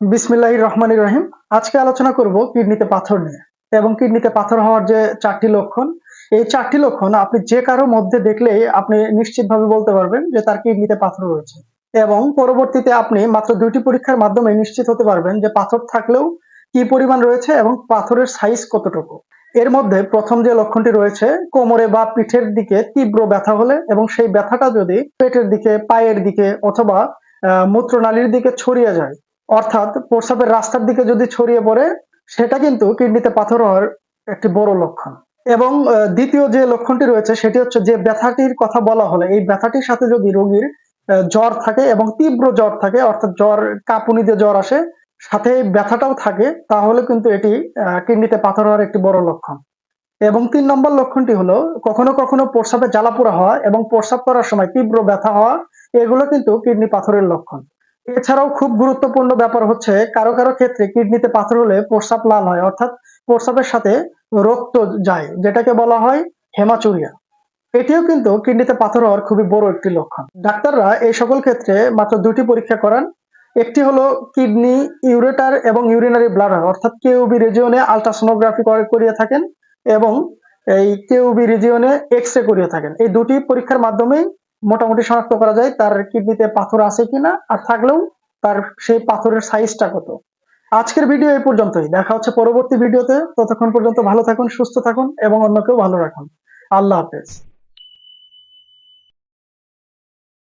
বিসমিল্লাহ রহমান রহিম। আজকে আলোচনা করব কিডনিতে পাথর নিয়ে এবং কিডনিতে পাথর হওয়ার যে চারটি লক্ষণ, এই চারটি লক্ষণ আপনি যে কারও মধ্যে দেখলেই আপনি নিশ্চিতভাবে বলতে পারবেন যে তার কিডনিতে পাথর রয়েছে। এবং পরবর্তীতে আপনি মাত্র দুইটি পরীক্ষার মাধ্যমে নিশ্চিত হতে পারবেন যে পাথর থাকলেও কি পরিমাণ রয়েছে এবং পাথরের সাইজ কতটুকু। এর মধ্যে প্রথম যে লক্ষণটি রয়েছে, কোমরে বা পিঠের দিকে তীব্র ব্যথা হলে এবং সেই ব্যথাটা যদি পেটের দিকে, পায়ের দিকে অথবা মূত্রনালীর দিকে ছড়িয়ে যায় অর্থাৎ প্রস্রাবের রাস্তার দিকে যদি ছড়িয়ে পড়ে, সেটা কিন্তু কিডনিতে পাথর হওয়ার একটি বড় লক্ষণ। এবং দ্বিতীয় যে লক্ষণটি রয়েছে, সেটি হচ্ছে যে ব্যথাটির কথা বলা হলে, এই ব্যথাটির সাথে যদি রোগীর জ্বর থাকে এবং তীব্র জ্বর থাকে, অর্থাৎ জ্বর, কাঁপুনি দিয়ে জ্বর আসে, সাথে ব্যথাটাও থাকে, তাহলে কিন্তু এটি কিডনিতে পাথর হওয়ার একটি বড় লক্ষণ। এবং তিন নম্বর লক্ষণটি হলো, কখনো কখনো প্রস্রাবে জ্বালাপোড়া হওয়া এবং প্রস্রাব করার সময় তীব্র ব্যথা হওয়া, এগুলো কিন্তু কিডনি পাথরের লক্ষণ। এছাড়াও খুব গুরুত্বপূর্ণ ব্যাপার হচ্ছে, কারও কারও ক্ষেত্রে কিডনিতে পাথর হলে প্রস্রাব লাল হয়, অর্থাৎ প্রস্রাবের সাথে রক্ত যায়, যেটাকে বলা হয় হেমাচুরিয়া। এটিও কিন্তু কিডনিতে পাথর হওয়ার খুবই বড় একটি লক্ষণ। ডাক্তাররা এই সকল ক্ষেত্রে মাত্র দুটি পরীক্ষা করান। একটি হলো কিডনি, ইউরেটার এবং ইউরিনারি ব্লাডার, অর্থাৎ কেউবি রিজিয়নে আলট্রাসোনোগ্রাফি করিয়ে থাকেন এবং এই কেউবি রিজিয়নে এক্স রে করিয়ে থাকেন। এই দুটি পরীক্ষার মাধ্যমেই মোটামুটি শনাক্ত করা যায় তার কিডনিতে পাথর আছে কিনা আর থাকলেও তার সেই পাথরের সাইজটা কত। আজকের ভিডিও এই পর্যন্তই। দেখা হচ্ছে পরবর্তী ভিডিওতে ততক্ষণ পর্যন্ত ভালো থাকুন, সুস্থ থাকুন এবং অন্যকেও ভালো রাখুন। আল্লাহ হাফেজ।